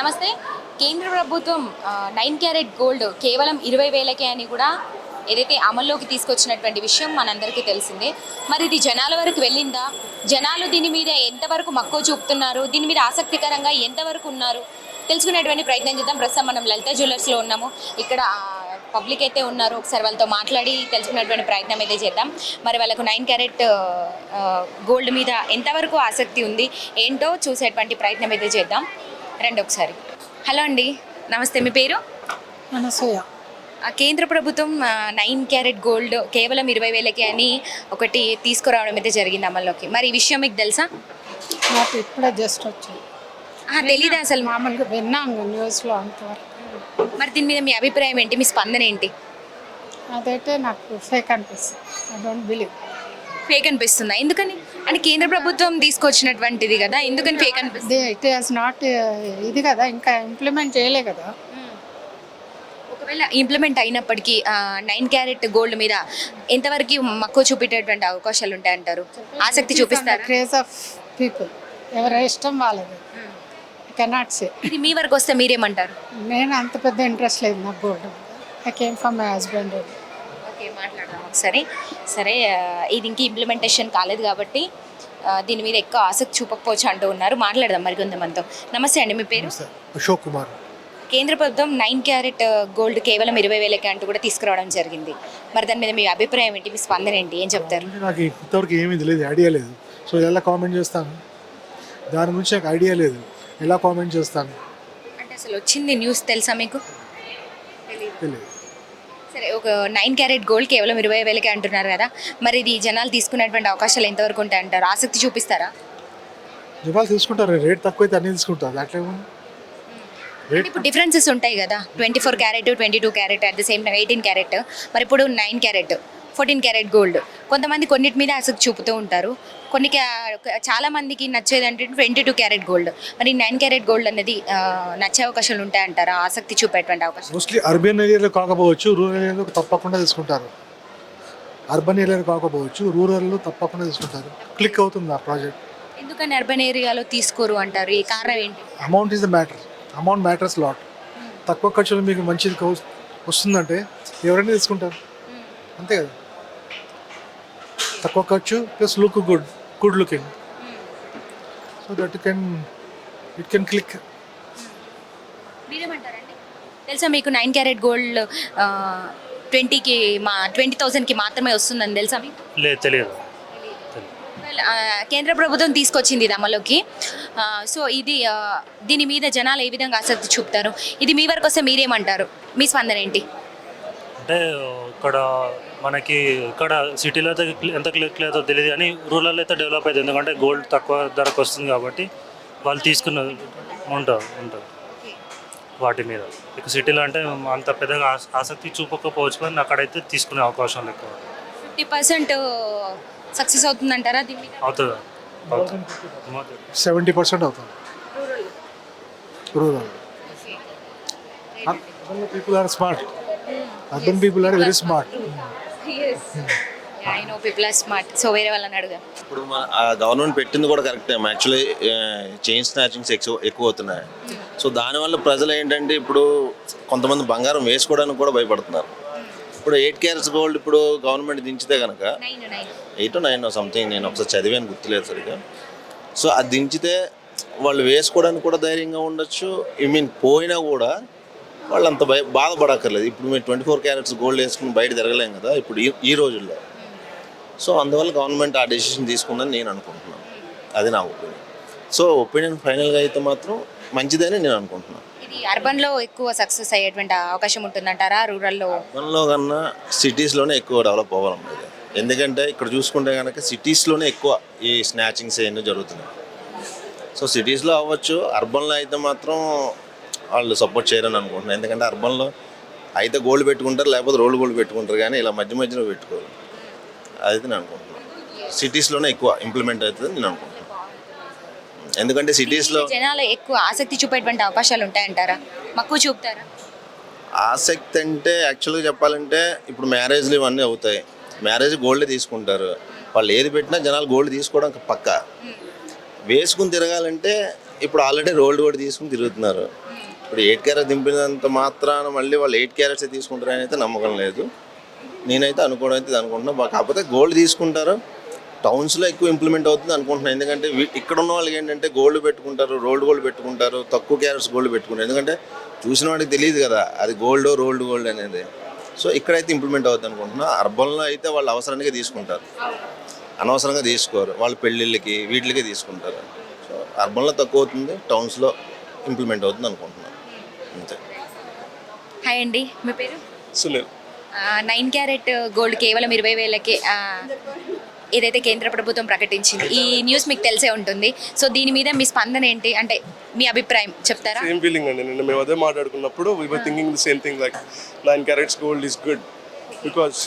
నమస్తే. కేంద్ర ప్రభుత్వం నైన్ క్యారెట్ గోల్డ్ కేవలం ఇరవై వేలకే అని కూడా ఏదైతే అమల్లోకి తీసుకొచ్చినటువంటి విషయం మనందరికీ తెలిసిందే. మరి ఇది జనాల వరకు వెళ్ళిందా? జనాలు దీని మీద ఎంతవరకు మక్కువ చూపుతున్నారు? దీని మీద ఆసక్తికరంగా ఎంతవరకు ఉన్నారు? తెలుసుకునేటువంటి ప్రయత్నం చేద్దాం. ప్రస్తుతం మనం లలిత జ్యువెలర్స్లో ఉన్నాము. ఇక్కడ పబ్లిక్ అయితే ఉన్నారు ఒకసారి వాళ్ళతో మాట్లాడి తెలుసుకునేటువంటి ప్రయత్నం అయితే చేద్దాం. మరి వాళ్ళకు నైన్ క్యారెట్ గోల్డ్ మీద ఎంతవరకు ఆసక్తి ఉంది? ఏంటో చూసేటువంటి ప్రయత్నం అయితే చేద్దాం. రండి ఒకసారి. హలో అండి. నమస్తే మీ పేరు? అనసూయ ఆ, కేంద్ర ప్రభుత్వం నైన్ క్యారెట్ గోల్డ్ కేవలం ఇరవై వేలకి అని ఒకటి తీసుకురావడం అయితే జరిగింది అమల్లోకి. మరి ఈ విషయం మీకు తెలుసా? నాకు ఇప్పుడే జస్ట్ వచ్చింది ఆ, తెలీదా అసలు? మామూలుగా విన్నాము న్యూస్లో అంతవరకు. మరి దీని మీద మీ అభిప్రాయం ఏంటి? మీ స్పందన ఏంటి? అదైతే నాకు ఫేక్ అనిపిస్తుంది. I don't believe. ఫేక్ అనిపిస్తుందా? ఎందుకని? అంటే కేంద్ర ప్రభుత్వం తీసుకొచ్చినటువంటిది కదా ఎందుకని ఫేక్ అనిపిస్తుంది? ఇట్ హాస్ నాట్ ఇది కదా ఇంకా ఇంప్లిమెంట్ చేయలే కదా. ఒకవేళ ఇంప్లిమెంట్ అయినప్పటికీ నైన్ క్యారెట్ గోల్డ్ మీద ఎంతవరకు మక్కువ చూపేటటువంటి అవకాశాలు ఉంటాయంటారు? ఆసక్తి చూపిస్తారా? క్రేజ్ ఆఫ్ పీపుల్ ఎవరి ఇష్టం వాళ్ళది. కెనాట్ సే ఇది మీ వరకు వస్తే మీరేమంటారు? నేను అంత పెద్ద ఇంట్రెస్ట్ లేదు నాకు gold I came from my husband మాట్లాడదాం ఒకసారి సరే ఇది ఇంక ఇంప్లిమెంటేషన్ కాలేదు కాబట్టి దీని మీద ఎక్కువ ఆసక్తి చూపకపోవచ్చు అంటూ ఉన్నారు. మాట్లాడదాం మరి కొంతమందితో. నమస్తే అండి మీ పేరు? అశోక్ కుమార్. కేంద్ర ప్రభుత్వం నైన్ క్యారెట్ గోల్డ్ కేవలం ఇరవై వేలకి అంటూ కూడా తీసుకురావడం జరిగింది. మరి దాని మీద మీ అభిప్రాయం ఏంటి? మీ స్పందన ఏంటి? ఏం చెప్తారు? నాకు ఇంతవరకు ఏమీ తెలియదు ఐడియా లేదు. సో ఎలా కామెంట్ చేస్తాను? దాని గురించి నాకు ఐడియా లేదు. ఎలా కామెంట్ చేస్తాను? అంటే అసలు వచ్చింది న్యూస్ తెలుసా మీకు? తెలియదు. సరే ఒక నైన్ క్యారెట్ గోల్డ్ కేవలం ఇరవై వేలకి అంటున్నారు కదా. మరి ఇది జనాలు తీసుకునేటువంటి అవకాశాలు ఎంతవరకు ఉంటాయి అంటారు? ఆసక్తి చూపిస్తారా? జపాలు తీసుకుంటారు రేట్ తక్కువ అయితే అన్నీ తీసుకుంటారు. అట్లా ఇప్పుడు డిఫరెన్సెస్ ఉంటాయి కదా. Twenty four carat twenty two carat at the same time eighteen carat మరి ఇప్పుడు nine carat fourteen carat gold. కొంతమంది కొన్నిటి మీద ఆసక్తి చూపుతూ ఉంటారు. కొన్ని చాలా మందికి నచ్చేది అంటే ట్వంటీ టూ క్యారెట్ గోల్డ్. మరి నైన్ క్యారెట్ గోల్డ్ అనేది నచ్చే అవకాశాలు ఉంటాయంటారా? ఆసక్తి చూపేటువంటి అవకాశం. మోస్ట్లీ అర్బన్ ఏరియాలో కాకపోవచ్చు రూరల్ ఏరియాలో తప్పకుండా తీసుకుంటారు. అర్బన్ ఏరియాలో కాకపోవచ్చు రూరల్లో తప్పకుండా తీసుకుంటారు. క్లిక్ అవుతుంది ఆ ప్రాజెక్ట్ ఎందుకని అర్బన్ ఏరియాలో తీసుకోరు అంటారు? ఈ కారణం ఏంటి? Amount is the matter amount matters lot తక్కువ ఖర్చులో మీకు మంచిది వస్తుందంటే ఎవరైనా తీసుకుంటారు. అంతే కదా? తక్కువ ఖర్చు plus look good good looking. So that can it can click మీరేమంటారండి? తెలుసా మీకు నైన్ క్యారెట్ గోల్డ్ ట్వంటీకి మా ట్వంటీ థౌసండ్కి మాత్రమే వస్తుందని తెలుసా మీకు? లేదు తెలియదు. కేంద్ర ప్రభుత్వం తీసుకొచ్చింది ఇది అమలుకి. సో ఇది దీని మీద జనాలు ఏ విధంగా ఆసక్తి చూపుతారు? ఇది మీ వరకు వస్తే మీరేమంటారు? మీ స్పందన ఏంటి? అంటే ఇక్కడ మనకి ఇక్కడ సిటీలో అయితే ఎంత క్లిక్ లేదో తెలియదు కానీ రూరల్ అయితే డెవలప్ అవుతుంది ఎందుకంటే గోల్డ్ తక్కువ ధరకు వస్తుంది కాబట్టి వాళ్ళు తీసుకున్న ఉంటుంది ఉంటుంది వాటి మీద. ఇక సిటీలో అంటే అంత పెద్దగా ఆస- ఆసక్తి చూపకపోవచ్చు కానీ అక్కడైతే తీసుకునే అవకాశం ఎక్కువ ఫిఫ్టీ పర్సెంట్ సక్సెస్ అవుతుందంటారా దీని మీద? అవుతుంది? సెవెంటీ పర్సెంట్ అవుతుంది. Rural. People are smart urban people are very smart I know people are smart so వేరే వాళ్ళని ఇప్పుడు మన గవర్నమెంట్ పెట్టింది కూడా కరెక్టే యాక్చువల్లీ చైన్ స్నాచింగ్స్ ఎక్కువ ఎక్కువ అవుతున్నాయి. సో దానివల్ల ప్రజలు ఏంటంటే ఇప్పుడు కొంతమంది బంగారం వేసుకోవడానికి కూడా భయపడుతున్నారు. ఇప్పుడు ఎయిట్ క్యారెట్స్ గోల్డ్ ఇప్పుడు గవర్నమెంట్ దించితే కనుక ఎయిట్ నైన్ సంథింగ్ నేను ఒకసారి చదివాను గుర్తులేదు సరిగ్గా. సో అది దించితే వాళ్ళు వేసుకోవడానికి కూడా ధైర్యంగా ఉండొచ్చు. ఐ మీన్ పోయినా కూడా వాళ్ళు అంత భయ బాధపడక్కర్లేదు. ఇప్పుడు మేము ట్వంటీ ఫోర్ క్యారెట్స్ గోల్డ్ వేసుకుని బయట తిరగలేం కదా ఇప్పుడు ఈ ఈ రోజుల్లో. సో అందువల్ల గవర్నమెంట్ ఆ డెసిషన్ తీసుకుందని నేను అనుకుంటున్నాను. అది నా ఒపీనియన్. సో ఒపీనియన్ ఫైనల్గా అయితే మాత్రం మంచిదని నేను అనుకుంటున్నాను. ఇది అర్బన్లో ఎక్కువ సక్సెస్ అయ్యేటువంటి అవకాశం ఉంటుందంటారా? రూరల్లో అర్బన్లో కన్నా సిటీస్లోనే ఎక్కువ డెవలప్ అవ్వాలన్నది ఎందుకంటే ఇక్కడ చూసుకుంటే కనుక సిటీస్లోనే ఎక్కువ ఈ స్నాచింగ్స్ అవన్నీ జరుగుతున్నాయి. సో సిటీస్లో అవ్వచ్చు. అర్బన్లో అయితే మాత్రం వాళ్ళు సపోర్ట్ చేయరని అనుకుంటున్నాను ఎందుకంటే అర్బన్లో అయితే గోల్డ్ పెట్టుకుంటారు లేకపోతే రోల్ గోల్డ్ పెట్టుకుంటారు కానీ ఇలా మధ్య మధ్యలో పెట్టుకోరు. అది నేను అనుకుంటున్నాను సిటీస్లోనే ఎక్కువ ఇంప్లిమెంట్ అవుతుంది నేను అనుకుంటున్నాను ఎందుకంటే సిటీస్లో జనాలు ఎక్కువ ఆసక్తి చూపేటువంటి అవకాశాలు ఉంటాయంటారా? మక్కువ చూపుతారా? ఆసక్తి అంటే యాక్చువల్గా చెప్పాలంటే ఇప్పుడు మ్యారేజ్లు ఇవన్నీ అవుతాయి. మ్యారేజ్ గోల్డ్ తీసుకుంటారు. వాళ్ళు ఏది పెట్టినా జనాలు గోల్డ్ తీసుకోవడం పక్క. వేసుకుని తిరగాలంటే ఇప్పుడు ఆల్రెడీ రోల్డ్ కూడా తీసుకుని తిరుగుతున్నారు. ఇప్పుడు ఎయిట్ క్యారెట్ దింపినంత మాత్రాన మళ్ళీ వాళ్ళు ఎయిట్ క్యారెట్స్ తీసుకుంటారని అయితే నమ్మకం లేదు. నేనైతే అనుకోవడం అయితే అనుకుంటున్నా. కాకపోతే గోల్డ్ తీసుకుంటారు. టౌన్స్లో ఎక్కువ ఇంప్లిమెంట్ అవుతుంది అనుకుంటున్నాను ఎందుకంటే ఇక్కడ ఉన్న వాళ్ళకి ఏంటంటే గోల్డ్ పెట్టుకుంటారు రోల్డ్ గోల్డ్ పెట్టుకుంటారు తక్కువ క్యారెట్స్ గోల్డ్ పెట్టుకుంటారు. ఎందుకంటే చూసిన వాడికి తెలియదు కదా అది గోల్డ్ రోల్డ్ గోల్డ్ అనేది. సో ఇక్కడైతే ఇంప్లిమెంట్ అవుతుంది అనుకుంటున్నా. అర్బన్లో అయితే వాళ్ళు అవసరానికి తీసుకుంటారు. అనవసరంగా తీసుకోరు. వాళ్ళ పెళ్ళిళ్ళకి వీటికి తీసుకుంటారు. సో అర్బన్లో తక్కువ అవుతుంది టౌన్స్లో ఇంప్లిమెంట్ అవుతుంది అనుకుంటున్నాను అంతే. హాయ్ అండి మీ పేరు? సునీల్. నైన్ క్యారెట్ గోల్డ్ కేవలం ఇరవై వేలకే ఏదైతే కేంద్ర ప్రభుత్వం ప్రకటించింది. ఈ న్యూస్ మీకు తెలిసే ఉంటుంది. సో దీని మీద మీ స్పందన ఏంటి? అంటే మీ అభిప్రాయం చెప్తారా? సేమ్ ఫీలింగ్ అండి. నిన్న మేము అదే మాట్లాడుకున్నప్పుడు we were thinking the same thing like nine carats gold is good because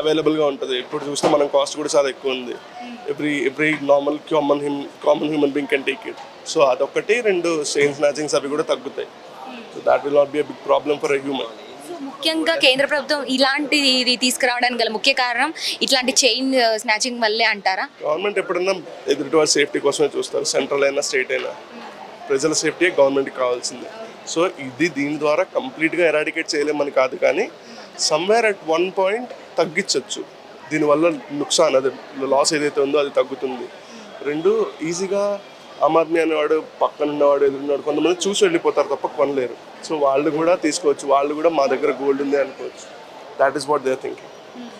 అవైలబుల్గా ఉంటుంది. ఇప్పుడు చూస్తే మనం కాస్ట్ కూడా చాలా ఎక్కువ ఉంది. Every every normal common hume common human being can take it so అదొకటి రెండు చైన్ స్నాచింగ్స్ అవి కూడా తగ్గుతాయి. That will not be big problem for so ముఖ్యంగా కేంద్ర ప్రభుత్వం ఇలాంటి ఇది తీసుకురావడానికి గల ముఖ్య కారణం ఇట్లాంటి చైన్ స్నాచింగ్ వల్లే అంటారా? గవర్నమెంట్ ఎప్పుడన్నా ఎదుటి వారి సేఫ్టీ కోసమే చూస్తారు. సెంట్రల్ అయినా స్టేట్ అయినా. ప్రజల సేఫ్టీ గవర్నమెంట్కి కావాల్సింది. సో ఇది దీని ద్వారా కంప్లీట్గా ఎరాడికేట్ చేయలేమని కాదు కానీ సమ్వేర్ అట్ వన్ పాయింట్ తగ్గించవచ్చు దీనివల్ల నుక్సాన్ అది లాస్ ఏదైతే ఉందో అది తగ్గుతుంది. రెండు ఈజీగా ఆమ్ ఆద్మీ అనేవాడు పక్కన ఉన్నవాడు ఎదురున్నవాడు కొంతమంది చూసి వెళ్ళిపోతారు తప్ప కొనలేరు సో వాళ్ళు కూడా తీసుకోవచ్చు వాళ్ళు కూడా మా దగ్గర గోల్డ్ ఉంది అనుకోవచ్చు. That is what they thinking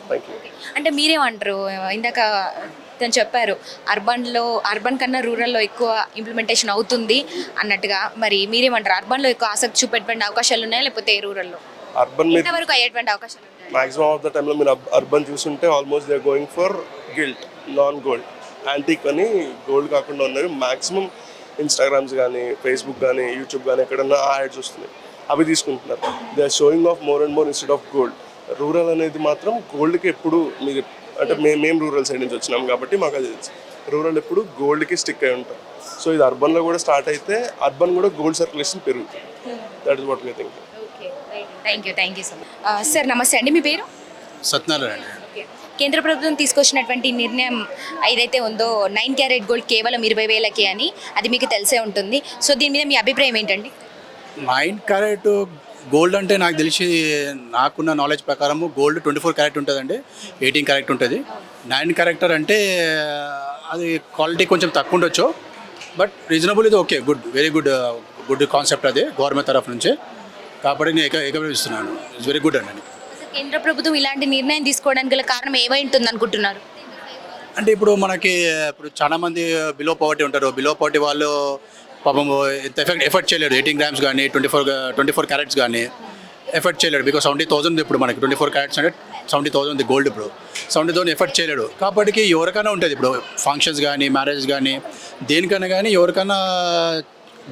thank you అంటే మీరేమంటారు? ఇందాక తను చెప్పారు అర్బన్లో అర్బన్ కన్నా రూరల్లో ఎక్కువ ఇంప్లిమెంటేషన్ అవుతుంది అన్నట్టుగా. మరి మీరేమంటారు? అర్బన్లో ఎక్కువ ఆసక్తి చూపెట్టే అవకాశాలు ఉన్నాయా? లేకపోతే రూరల్లో అర్బన్ మీద ఎంతవరకు అయ్యేటువంటి అవకాశాలు మాక్సిమం ఆఫ్ ద టైంలో మీరు అర్బన్ చూస్తుంటే almost they going for gilt non gold antique అని గోల్డ్ కాకుండా ఉన్నవి. మాక్సిమం ఇన్స్టాగ్రామ్స్ కానీ ఫేస్బుక్ కానీ యూట్యూబ్ కానీ ఎక్కడన్నా ఆ యాడ్స్ వస్తున్నాయి. అవి తీసుకుంటున్నారు. They are showing off more and more instead of gold rural అనేది మాత్రం గోల్డ్కి ఎప్పుడు మీరు అంటే మేము మేము రూరల్ సైడ్ నుంచి వచ్చినాం కాబట్టి మాకు అది తెలుసు. రూరల్ ఎప్పుడు గోల్డ్కి స్టిక్ అయి ఉంటాం. సో ఇది అర్బన్లో కూడా స్టార్ట్ అయితే అర్బన్ కూడా గోల్డ్ సర్క్యులేషన్ పెరుగుతుంది. That is what we think thank you thank you so much sir నమస్తే అండి. మీ పేరు? సత్యనారాయణ కేంద్ర ప్రభుత్వం తీసుకొచ్చినటువంటి నిర్ణయం ఏదైతే ఉందో నైన్ క్యారెట్ గోల్డ్ కేవలం ఇరవై వేలకే అని అది మీకు తెలిసే ఉంటుంది. సో దీని మీద మీ అభిప్రాయం ఏంటండి? నైన్ క్యారెట్ గోల్డ్ అంటే నాకు తెలిసి నాకున్న నాలెడ్జ్ ప్రకారము గోల్డ్ ట్వంటీ ఫోర్ క్యారెట్ ఉంటుందండి ఎయిటీన్ క్యారెట్ ఉంటుంది. నైన్ క్యారెక్టర్ అంటే అది క్వాలిటీ కొంచెం తక్కువ ఉండొచ్చు. బట్ రీజనబుల్ ఇది okay good very good good concept అది గవర్నమెంట్ తరఫు నుంచి. కాబట్టి నేను ఏక ఏకీభవిస్తున్నాను ఇట్స్ వెరీ గుడ్ అండి కేంద్ర ప్రభుత్వం ఇలాంటి నిర్ణయం తీసుకోవడానికి గల కారణం ఏమై ఉంటుంది అనుకుంటున్నారు? అంటే ఇప్పుడు మనకి ఇప్పుడు చాలా మంది బిలో పవర్టీ ఉంటారు. బిలో పవర్టీ వాళ్ళు పాపం ఎంత ఎఫెక్ట్ ఎఫర్ట్ చేయలేరు. ఎయిటీన్ గ్రామ్స్ కానీ twenty four twenty four carats కానీ ఎఫర్ట్ చేయలేడు బికాస్ సెవెంటీ థౌసండ్ ఇప్పుడు మనకి ట్వంటీ ఫోర్ క్యారెట్స్ అంటే సెవెంటీ థౌసండ్ గోల్డ్ ఇప్పుడు. సెవెంటీ థౌసండ్ ఎఫర్ట్ చేయలేడు కాబట్టి ఎవరికైనా ఉంటుంది. ఇప్పుడు ఫంక్షన్స్ కానీ మ్యారేజ్ కానీ దేనికైనా కానీ ఎవరికైనా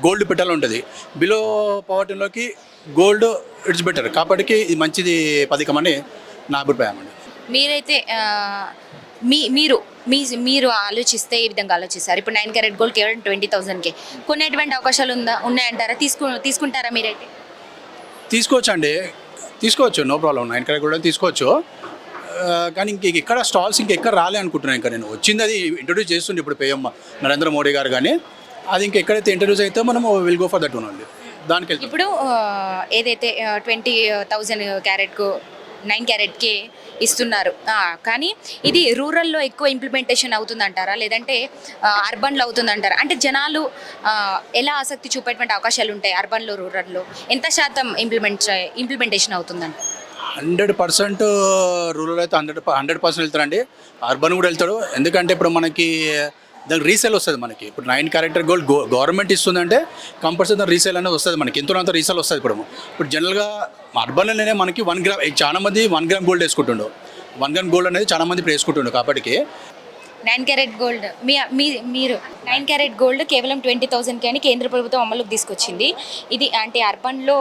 గోల్డ్ పెట్టాలి ఉంటుంది బిలో పవర్టీలోకి గోల్డ్ ఇట్స్ బెటర్. కాబట్టి ఇది మంచిది పథకం అని నా అభిప్రాయం అండి. మీరైతే మీ మీరు మీ మీరు ఆలోచిస్తే ఏ విధంగా ఆలోచిస్తారు? ఇప్పుడు నైన్ క్యారెట్ గోల్డ్ కేవలం ట్వంటీ థౌసండ్కి. కొనేటువంటి అవకాశాలు ఉందా ఉన్నాయంటారా? తీసుకు తీసుకుంటారా మీరైతే? తీసుకోవచ్చు అండి తీసుకోవచ్చు నో ప్రాబ్లం. నైన్ క్యారెట్ కూడా తీసుకోవచ్చు. కానీ ఇంక ఇక్కడ స్టాల్స్ ఇంకెక్కడ రాలే అనుకుంటున్నాను ఇంకా నేను. వచ్చింది అది ఇంట్రొడ్యూస్ చేస్తుండే ఇప్పుడు పేఎం నరేంద్ర మోడీ గారు కానీ. అది ఇంక ఎక్కడైతే ఇంట్రొడ్యూస్ అయితే మనం will go for that one అండి దానికి ఇప్పుడు ఏదైతే ట్వంటీ థౌజండ్ క్యారెట్కు నైన్ క్యారెట్కి ఇస్తున్నారు. కానీ ఇది రూరల్లో ఎక్కువ ఇంప్లిమెంటేషన్ అవుతుందంటారా? లేదంటే అర్బన్లో అవుతుందంటారా? అంటే జనాలు ఎలా ఆసక్తి చూపేటువంటి అవకాశాలు ఉంటాయి అర్బన్లో రూరల్లో? ఎంత శాతం ఇంప్లిమెంట్ ఇంప్లిమెంటేషన్ అవుతుందంట? హండ్రెడ్ పర్సెంట్ రూరల్ అయితే హండ్రెడ్ హండ్రెడ్ పర్సెంట్ వెళ్తారండి. అర్బన్ కూడా వెళ్తాడు. ఎందుకంటే ఇప్పుడు మనకి దానికి రీసేల్ వస్తుంది మనకి. ఇప్పుడు nine character gold go government ఇస్తుందంటే compulsory దాని రీసేల్ అనేది వస్తుంది మనకి. ఎంతో అంత రీసేల్ వస్తుంది ఇప్పుడు. ఇప్పుడు జనరల్గా అర్బన్లోనే మనకి వన్ గ్రామ్ చాలా మంది వన్ గ్రామ్ గోల్డ్ వేసుకుంటుండు. వన్ గ్రామ్ గోల్డ్ అనేది చాలా మంది ఇప్పుడు వేసుకుంటుండు. కాబట్టి నైన్ క్యారెట్ గోల్డ్. మీ మీ మీరు. నైన్ క్యారెట్ గోల్డ్ కేవలం ట్వంటీ థౌసండ్కి అని కేంద్ర ప్రభుత్వం అమలుకి తీసుకొచ్చింది. ఇది అంటే అర్బన్లో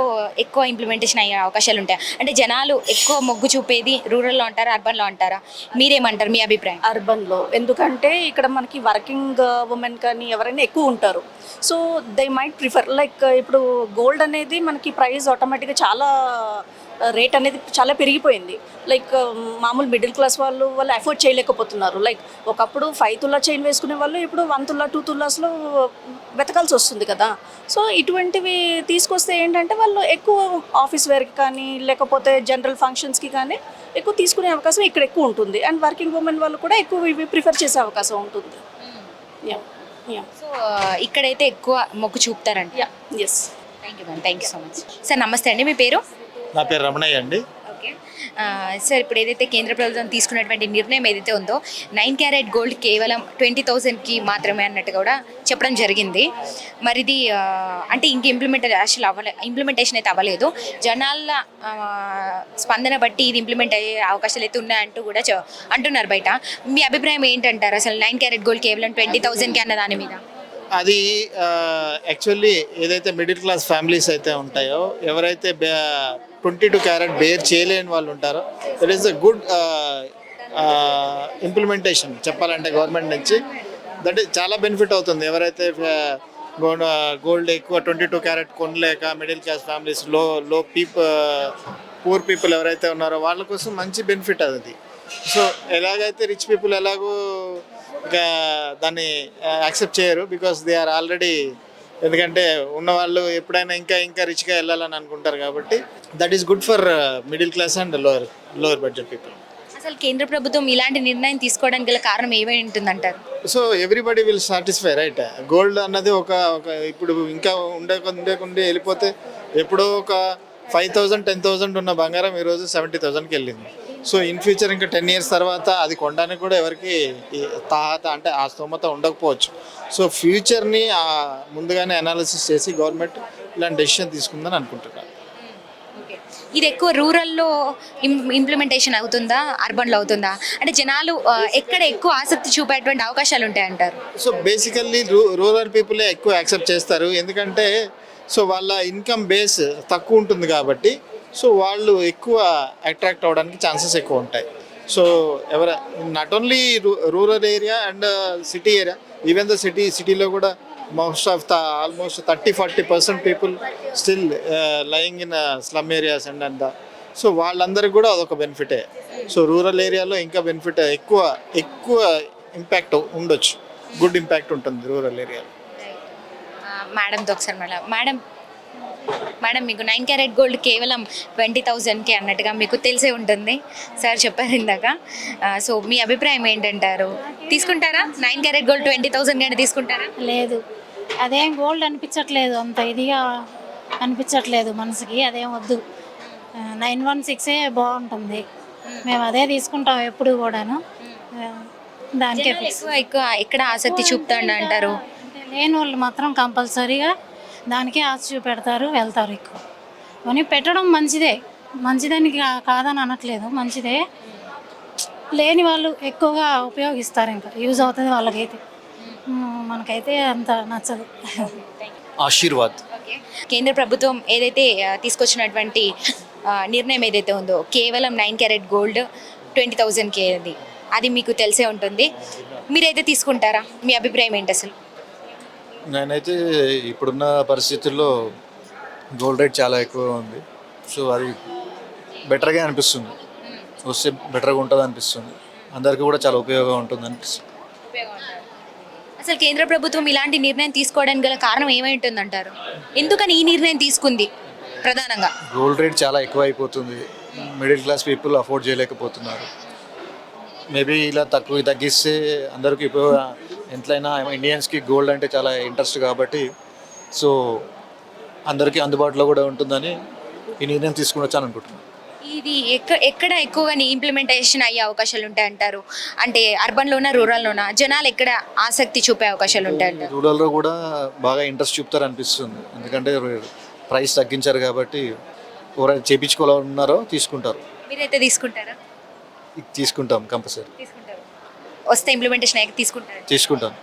ఎక్కువ ఇంప్లిమెంటేషన్ అయ్యే అవకాశాలు ఉంటాయి. అంటే జనాలు ఎక్కువ మొగ్గు చూపేది రూరల్లో అంటారా అర్బన్లో అంటారా? మీరేమంటారు మీ అభిప్రాయం? అర్బన్లో. ఎందుకంటే ఇక్కడ మనకి వర్కింగ్ uh, ఉమెన్ కానీ ఎవరైనా ఎక్కువ ఉంటారు. So they might prefer like ఇప్పుడు గోల్డ్ అనేది మనకి ప్రైస్ ఆటోమేటిక్గా చాలా రేట్ అనేది చాలా పెరిగిపోయింది. లైక్ మామూలు మిడిల్ క్లాస్ వాళ్ళు వాళ్ళు అఫోర్డ్ చేయలేకపోతున్నారు. లైక్ ఒకప్పుడు ఫైవ్ తుల్లా చైన్ వేసుకునే వాళ్ళు ఇప్పుడు వన్ తుల్లా టూ తుల్లాస్లో వెతకాల్సి వస్తుంది కదా. సో ఇటువంటివి తీసుకొస్తే ఏంటంటే వాళ్ళు ఎక్కువ ఆఫీస్ వేర్కి కానీ లేకపోతే జనరల్ ఫంక్షన్స్కి కానీ ఎక్కువ తీసుకునే అవకాశం ఇక్కడ ఎక్కువ ఉంటుంది. అండ్ వర్కింగ్ ఉమెన్ వాళ్ళు కూడా ఎక్కువ ఇవి ప్రిఫర్ చేసే అవకాశం ఉంటుంది. యా యా సో ఇక్కడైతే ఎక్కువ మొక్కు చూపుతారంట. Yeah yes thank you ma'am thank you so much sir నమస్తే అండి. మీ పేరు? నా పేరు రమణయ్య అండి. సార్ ఇప్పుడు ఏదైతే కేంద్ర ప్రభుత్వం తీసుకున్నటువంటి నిర్ణయం ఏదైతే ఉందో నైన్ క్యారెట్ గోల్డ్ కేవలం ట్వంటీ థౌజండ్కి మాత్రమే అన్నట్టు కూడా చెప్పడం జరిగింది. మరి ఇది అంటే ఇంక ఇంప్లిమెంట్ అసలు అవ్వలే ఇంప్లిమెంటేషన్ అయితే అవ్వలేదు. జనాల స్పందన బట్టి ఇది ఇంప్లిమెంట్ అయ్యే అవకాశాలు అయితే ఉన్నాయంటూ కూడా అంటున్నారు బయట. మీ అభిప్రాయం ఏంటంటారు? అసలు నైన్ క్యారెట్ గోల్డ్ కేవలం ట్వంటీ థౌజండ్కి అన్న దాని మీద. అది యాక్చువల్లీ ఏదైతే మిడిల్ క్లాస్ ఫ్యామిలీస్ అయితే ఉంటాయో ఎవరైతే ట్వంటీ టూ క్యారెట్ బేర్ చేయలేని వాళ్ళు ఉంటారో that is a good implementation చెప్పాలంటే గవర్నమెంట్ నుంచి. దట్ ఈస్ చాలా బెనిఫిట్ అవుతుంది. ఎవరైతే గోల్డ్ ఎక్కువ ట్వంటీ టూ క్యారెట్ కొనలేక మిడిల్ క్లాస్ ఫ్యామిలీస్లో లో పీపుల్ పూర్ పీపుల్ ఎవరైతే ఉన్నారో వాళ్ళ కోసం మంచి బెనిఫిట్ అది. సో ఎలాగైతే రిచ్ పీపుల్ ఎలాగో ఇంకా దాన్ని యాక్సెప్ట్ చేయరు బికాస్ దే ఆర్ ఆల్రెడీ ఎందుకంటే ఉన్నవాళ్ళు ఎప్పుడైనా ఇంకా ఇంకా రిచ్గా వెళ్ళాలని అనుకుంటారు కాబట్టి that is good for middle class and lower lower budget people అసలు కేంద్ర ప్రభుత్వం ఇలాంటి నిర్ణయం తీసుకోవడానికి గల కారణం ఏమై ఉంటుందంటారు? So everybody will satisfy right gold అన్నది ఒక ఒక ఇప్పుడు ఇంకా ఉండే ఉండేకుండి వెళ్ళిపోతే ఎప్పుడో ఒక ఫైవ్ థౌజండ్ టెన్ థౌజండ్ ఉన్న బంగారం ఈరోజు సెవెంటీ థౌజండ్కి వెళ్ళింది. సో ఇన్ ఫ్యూచర్ ఇంకా టెన్ ఇయర్స్ తర్వాత అది కొనడానికి కూడా ఎవరికి తాహత అంటే ఆ స్తోమత ఉండకపోవచ్చు. సో ఫ్యూచర్ని ముందుగానే అనాలిసిస్ చేసి గవర్నమెంట్ ఇలాంటి డెసిషన్ తీసుకుందని అనుకుంటున్నాను. ఇది ఎక్కువ రూరల్లో ఇంప్లిమెంటేషన్ అవుతుందా? అర్బన్లో అవుతుందా? అంటే జనాలు ఎక్కడ ఎక్కువ ఆసక్తి చూపేటువంటి అవకాశాలు ఉంటాయంటారు? సో బేసికల్లీ రూ రూరల్ పీపులే ఎక్కువ యాక్సెప్ట్ చేస్తారు. ఎందుకంటే సో వాళ్ళ ఇన్కమ్ బేస్ తక్కువ ఉంటుంది కాబట్టి సో వాళ్ళు ఎక్కువ అట్రాక్ట్ అవ్వడానికి ఛాన్సెస్ ఎక్కువ ఉంటాయి. So ever not only rural area and city area even the city సిటీలో కూడా most of the almost thirty forty percent people still lying in slum areas and and so వాళ్ళందరికీ కూడా అదొక బెనిఫిటే సో రూరల్ ఏరియాలో ఇంకా benefit ఎక్కువ ఎక్కువ impact ఉండొచ్చు. గుడ్ ఇంపాక్ట్ ఉంటుంది రూరల్ ఏరియాలో మేడంతో ఒకసారి మేడం మేడం మేడం మీకు నైన్ క్యారెట్ గోల్డ్ కేవలం ట్వంటీ థౌజండ్కి అన్నట్టుగా మీకు తెలిసే ఉంటుంది. సార్ చెప్పారు ఇందాక. సో మీ అభిప్రాయం ఏంటంటారు? తీసుకుంటారా? Nine carat gold twenty thousand కానీ తీసుకుంటారా? లేదు. అదేం గోల్డ్ అనిపించట్లేదు. అంత ఇదిగా అనిపించట్లేదు మనసుకి. అదేం వద్దు. నైన్ వన్ సిక్సే బాగుంటుంది. మేము. అదే తీసుకుంటాం ఎప్పుడు కూడాను. దానికే ఎక్కువ ఎక్కువ ఎక్కడ ఆసక్తి చూపుతాడు అంటారు? అంటే లేని వాళ్ళు మాత్రం కంపల్సరీగా దానికే ఆశ చూపెడతారు వెళ్తారు ఎక్కువ. కానీ పెట్టడం మంచిదే. మంచిదని కా- కాదని అనట్లేదు. మంచిదే. లేని వాళ్ళు ఎక్కువగా ఉపయోగిస్తారు ఇంకా. యూజ్ అవుతుంది వాళ్ళకైతే. మనకైతే అంత నచ్చదు. ఆశీర్వాద్. ఓకే. కేంద్ర ప్రభుత్వం ఏదైతే తీసుకొచ్చినటువంటి నిర్ణయం ఏదైతే ఉందో కేవలం నైన్ క్యారెట్ గోల్డ్ ట్వంటీ థౌజండ్కి అది. అది మీకు తెలిసే ఉంటుంది. మీరైతే తీసుకుంటారా? మీ అభిప్రాయం ఏంటి అసలు? నేనైతే ఇప్పుడున్న పరిస్థితుల్లో గోల్డ్ రేట్ చాలా ఎక్కువ ఉంది. సో అది బెటర్గా అనిపిస్తుంది. వస్తే బెటర్గా ఉంటుంది అనిపిస్తుంది. అందరికీ కూడా చాలా ఉపయోగం ఉంటుంది అనిపిస్తుంది. అసలు కేంద్ర ప్రభుత్వం ఇలాంటి నిర్ణయం తీసుకోవడానికి గల కారణం ఏమై ఉంటుందంటారు? ఎందుకని ఈ నిర్ణయం తీసుకుంది ప్రధానంగా? గోల్డ్ రేట్ చాలా ఎక్కువ అయిపోతుంది మిడిల్ క్లాస్ పీపుల్ అఫోర్డ్ చేయలేకపోతున్నారు. మేబీ ఇలా తక్కువ తగ్గిస్తే అందరికీ ఉపయోగ ఎంతైనా ఇండియన్స్కి గోల్డ్ అంటే చాలా ఇంట్రెస్ట్ కాబట్టి సో అందరికీ అందుబాటులో కూడా ఉంటుందని ఈ నిర్ణయం తీసుకుని వచ్చాను అనుకుంటున్నాను. ఇది ఎక్క ఎక్కడ ఎక్కువగా ఇంప్లిమెంటేషన్ అయ్యే అవకాశాలు ఉంటాయంటారు అంటే అర్బన్లోనా రూరల్లోనా జనాలు ఎక్కడ ఆసక్తి చూపే అవకాశాలు ఉంటాయంటారు రూరల్లో కూడా బాగా ఇంట్రెస్ట్ చూపుతారు అనిపిస్తుంది. ఎందుకంటే ప్రైస్ తగ్గించారు కాబట్టి ఎవరైతే చేయించుకోవాలన్నారో తీసుకుంటారు. మీరైతే తీసుకుంటారా? తీసుకుంటాం కంపల్సరీ. తీసుకుంటారు. వస్తే ఇంప్లిమెంటేషన్ అయ్యాక తీసుకుంటారు. తీసుకుంటాం.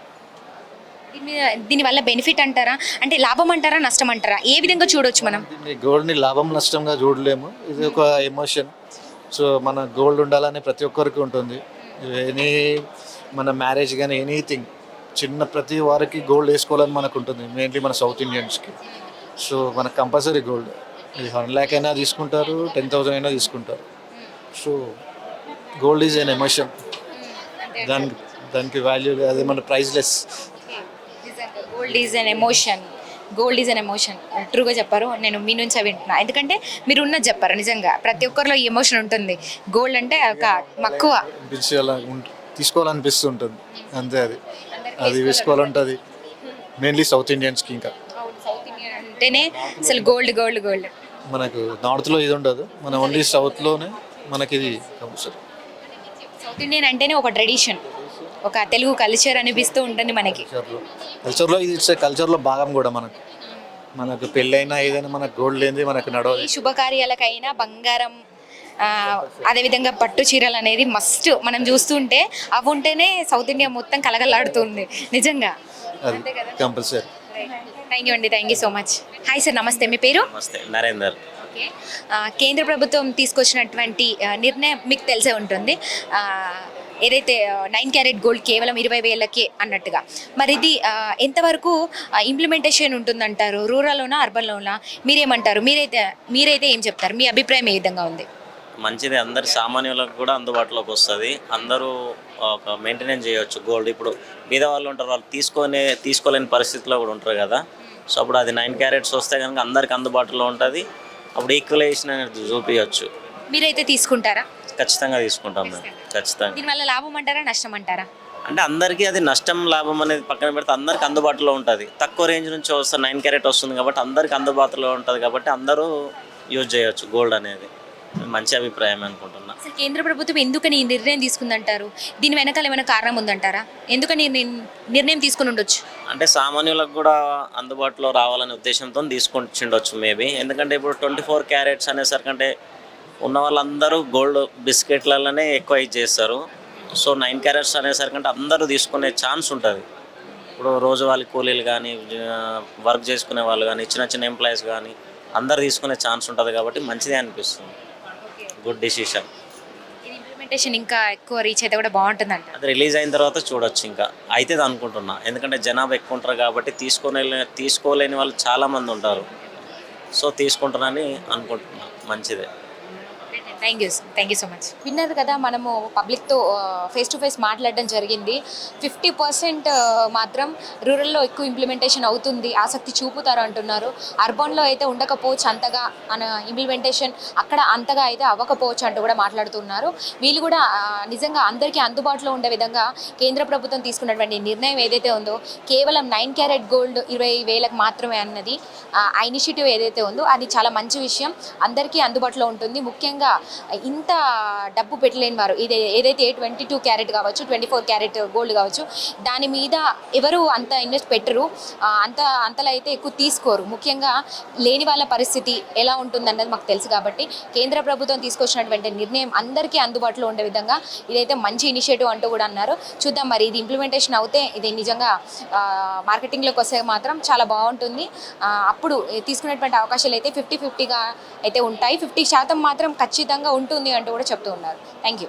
దీని మీద దీనివల్ల బెనిఫిట్ అంటారా? అంటే లాభం అంటారా నష్టం అంటారా? ఏ విధంగా చూడొచ్చు మనం? దీన్ని గోల్డ్ని లాభం నష్టంగా చూడలేము. ఇది ఒక ఎమోషన్ సో మన గోల్డ్ ఉండాలని ప్రతి ఒక్కరికి ఉంటుంది. ఎనీ మన మ్యారేజ్ కానీ ఎనీథింగ్ చిన్న ప్రతి వారికి గోల్డ్ వేసుకోవాలని మనకు ఉంటుంది. మెయిన్లీ మన సౌత్ ఇండియన్స్కి సో మనకు కంపల్సరీ గోల్డ్ ఇది వన్ ల్యాక్ అయినా తీసుకుంటారు టెన్ థౌసండ్ అయినా తీసుకుంటారు. So gold is an emotion దానికి దానికి వాల్యూ అది మన priceless gold is an emotion gold is an emotion ట్రూగా చెప్పారు. నేను మీ నుంచి వింటున్నా. ఎందుకంటే మీరు ఉన్నది చెప్పారు నిజంగా. ప్రతి ఒక్కరిలో ఈ ఎమోషన్ ఉంటుంది. గోల్డ్ అంటే ఒక మక్కువ. తీసుకోవాలనిపిస్తుంటుంది. అంతే అది. అది వేసుకోవాలంటుంది మెయిన్లీ సౌత్ ఇండియన్స్కి ఇంకా. సౌత్ ఇండియన్ అంటేనే అసలు గోల్డ్ గోల్డ్ గోల్డ్ మనకు నార్త్లో ఇది ఉండదు. మన ఓన్లీ సౌత్లోనే మనకి ఇది కంపల్సరీ సౌత్ ఇండియన్ అంటేనే ఒక ట్రెడిషన్. ఒక తెలుగు కల్చర్ అనిపిస్తూ ఉంటుంది మనకి. కల్చర్లో ఇది కల్చర్లో భాగం కూడా మనకు. మనకు పెళ్ళైనా ఏదైనా మనకు గోల్డ్ లేనిది మనకు నడవదు. శుభకార్యాలకైనా బంగారం అదేవిధంగా పట్టు చీరలు అనేది మస్ట్ మనం చూస్తుంటే అవి ఉంటేనే సౌత్ ఇండియా మొత్తం కలగలాడుతుంది నిజంగా. కంపల్సరీ థ్యాంక్ యూ అండి. Thank you so much hi sir నమస్తే. మీ పేరు? నమస్తే. నరేందర్. ఓకే. కేంద్ర ప్రభుత్వం తీసుకొచ్చినటువంటి నిర్ణయం మీకు తెలిసే ఉంటుంది. ఏదైతే నైన్ క్యారెట్ గోల్డ్ కేవలం ఇరవై వేలకే అన్నట్టుగా. మరి ఇది ఎంతవరకు ఇంప్లిమెంటేషన్ ఉంటుందంటారు? రూరల్లోనా అర్బన్లోనా? మీరేమంటారు? మీరైతే మీరైతే ఏం చెప్తారు? మీ అభిప్రాయం ఏ విధంగా ఉంది? మంచిది. అందరి సామాన్యులకు కూడా అందుబాటులోకి వస్తుంది. అందరూ ఒక మెయింటెనెన్స్ చేయొచ్చు. గోల్డ్ ఇప్పుడు మీద వాళ్ళు ఉంటారు. వాళ్ళు తీసుకొని తీసుకోలేని పరిస్థితిలో కూడా ఉంటారు కదా. సో అప్పుడు అది నైన్ క్యారెట్స్ వస్తే కనుక అందరికి అందుబాటులో ఉంటుంది. అప్పుడు ఈక్వలైజేషన్ అనేది చూపించవచ్చు మీరైతే తీసుకుంటారా? ఖచ్చితంగా తీసుకుంటాం మేము. ఖచ్చితంగా. దీనివల్ల లాభం అంటారా నష్టం అంటారా? అంటే అందరికీ అది నష్టం లాభం అనేది పక్కన పెడితే అందరికి అందుబాటులో ఉంటుంది. తక్కువ రేంజ్ నుంచి వస్తే నైన్ క్యారెట్ వస్తుంది కాబట్టి అందరికి అందుబాటులో ఉంటుంది కాబట్టి అందరూ యూజ్ చేయొచ్చు గోల్డ్ అనేది. మంచి అభిప్రాయం అనుకుంటున్నా. అసలు కేంద్ర ప్రభుత్వం ఎందుకని ఈ నిర్ణయం తీసుకుందంటారు? దీని వెనకాల ఏమైనా కారణం ఉందంటారా? ఎందుకని ఈ నిర్- నిర్ణయం తీసుకుని ఉండొచ్చు? అంటే సామాన్యులకు కూడా అందుబాటులో రావాలనే ఉద్దేశంతో తీసుకొచ్చిండొచ్చు మేబీ. ఎందుకంటే ఇప్పుడు ట్వంటీ ఫోర్ క్యారెట్స్ అనేసరికంటే ఉన్న వాళ్ళందరూ గోల్డ్ బిస్కెట్లలోనే ఎక్కువ ఇది చేస్తారు. సో నైన్ క్యారెట్స్ అనేసరికంటే అందరూ తీసుకునే ఛాన్స్ ఉంటుంది. ఇప్పుడు రోజువారీ కూలీలు కానీ వర్క్ చేసుకునే వాళ్ళు కానీ చిన్న చిన్న ఎంప్లాయీస్ కానీ అందరు తీసుకునే ఛాన్స్ ఉంటుంది కాబట్టి మంచిదే అనిపిస్తుంది. Good decision. ఇంప్లిమెంటేషన్ ఇంకా ఎక్కువ రీచ్ అయితే కూడా బాగుంటుందంట. అది రిలీజ్ అయిన తర్వాత చూడొచ్చు ఇంకా. అయితే అనుకుంటున్నా. ఎందుకంటే జనాభా ఎక్కువ ఉంటారు కాబట్టి తీసుకునే తీసుకోలేని వాళ్ళు చాలామంది ఉంటారు. సో తీసుకుంటారని అనుకుంటున్నా. మంచిదే. Thank you thank you so much. విన్నారు కదా మనము పబ్లిక్తో ఫేస్ టు ఫేస్ మాట్లాడడం జరిగింది. ఫిఫ్టీ పర్సెంట్ మాత్రం రూరల్లో ఎక్కువ ఇంప్లిమెంటేషన్ అవుతుంది ఆసక్తి చూపుతారు అంటున్నారు. అర్బన్లో అయితే ఉండకపోవచ్చు అంతగా అన ఇంప్లిమెంటేషన్ అక్కడ అంతగా అయితే అవ్వకపోవచ్చు అంటూ కూడా మాట్లాడుతున్నారు. వీళ్ళు కూడా నిజంగా అందరికీ అందుబాటులో ఉండే విధంగా కేంద్ర ప్రభుత్వం తీసుకున్నటువంటి నిర్ణయం ఏదైతే ఉందో కేవలం నైన్ క్యారెట్ గోల్డ్ ఇరవై వేలకు మాత్రమే అన్నది ఆ ఇనిషియేటివ్ ఏదైతే ఉందో అది చాలా మంచి విషయం. అందరికీ అందుబాటులో ఉంటుంది. ముఖ్యంగా ఇంత డబ్బు పెట్టలేని వారు ఇది ఏదైతే ట్వంటీ టూ క్యారెట్ కావచ్చు ట్వంటీ ఫోర్ క్యారెట్ గోల్డ్ కావచ్చు దాని మీద ఎవరు అంత ఇన్వెస్ట్ పెట్టరు అంత అంతలో అయితే ఎక్కువ తీసుకోరు. ముఖ్యంగా లేని వాళ్ళ పరిస్థితి ఎలా ఉంటుందన్నది మాకు తెలుసు కాబట్టి కేంద్ర ప్రభుత్వం తీసుకొచ్చినటువంటి నిర్ణయం అందరికీ అందుబాటులో ఉండే విధంగా ఇదైతే మంచి ఇనిషియేటివ్ అంటూ కూడా అన్నారు. చూద్దాం మరి ఇది ఇంప్లిమెంటేషన్ అవుతే ఇది నిజంగా మార్కెటింగ్లోకి వస్తే మాత్రం చాలా బాగుంటుంది. అప్పుడు తీసుకునేటువంటి అవకాశాలు అయితే ఫిఫ్టీ ఫిఫ్టీగా అయితే ఉంటాయి. ఫిఫ్టీ శాతం మాత్రం ఖచ్చితంగా ఉంటుంది అంటూ కూడా చెప్తూ ఉన్నారు. Thank you